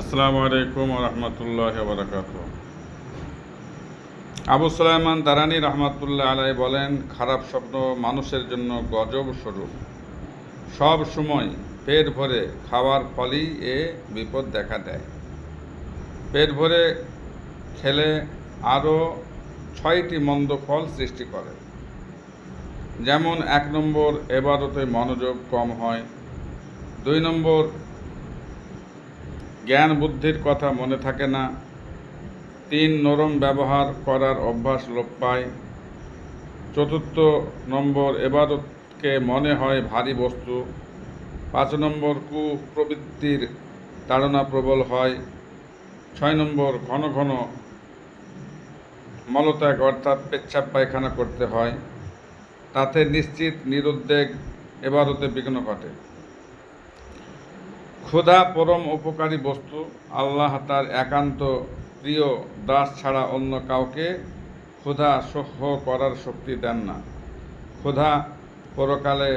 আসসালামু আলাইকুম রহমতুল্লাহ বরকাত আবু সুলাইমান দারানি রহমতুল্লাহ আলাই বলেন, খারাপ স্বপ্ন মানুষের জন্য গজব স্বরূপ। সব সময় পেট ভরে খাওয়ার ফলেই এ বিপদ দেখা দেয়। পেট ভরে খেলে আরও ছয়টি মন্দ ফল সৃষ্টি করে। যেমন এক নম্বর এবারতে মনোযোগ কম হয়, দুই নম্বর জ্ঞান বুদ্ধির কথা মনে থাকে না। তিন নরম ব্যবহার করার অভ্যাস লোপ পায়। চতুর্থ নম্বর এবাদতকে মনে হয় ভারী বস্তু। পাঁচ নম্বর কুপ্রবৃত্তির তাড়না প্রবল হয়। ছয় নম্বর ঘন ঘন মলত্যাগ অর্থাৎ পেচ্ছাপ পায়খানা করতে হয়। তাতে নিশ্চিত নিরুদ্বেগ এবারতে বিঘ্ন ঘটে। ক্ষুধা পরম উপকারী বস্তু। আল্লাহ তার একান্ত প্রিয় দাস ছাড়া অন্য কাউকে ক্ষুধা সহ্য করার শক্তি দেন না। ক্ষুধা পরকালে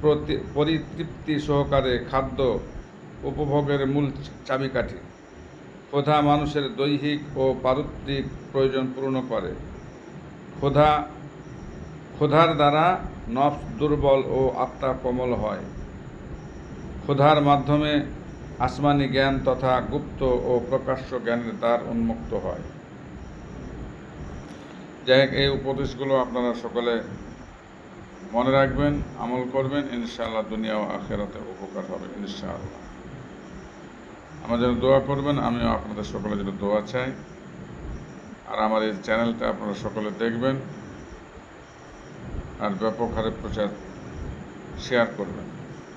প্রতি পরিতৃপ্তি সহকারে খাদ্য উপভোগের মূল চাবিকাঠি। ক্ষুধা মানুষের দৈহিক ও পারিত্রিক প্রয়োজন পূর্ণ করে। ক্ষুধা ক্ষুধার দ্বারা নফস দুর্বল ও আত্মা কোমল হয়। ক্ষুধার মাধ্যমে আসমানি জ্ঞান তথা গুপ্ত ও প্রকাশ্য জ্ঞানের দ্বার উন্মুক্ত হয়। যাই এই উপদেশগুলো আপনারা সকলে মনে রাখবেন, আমল করবেন, ইনশাআল্লাহ দুনিয়া ও আখেরাতে উপকার হবে, ইনশাআল্লাহ। আমার যেন দোয়া করবেন, আমিও আপনাদের সকলে যেন দোয়া চাই। আর আমার এই চ্যানেলটা আপনারা সকলে দেখবেন, আর ব্যাপক হারে প্রচার শেয়ার করবেন।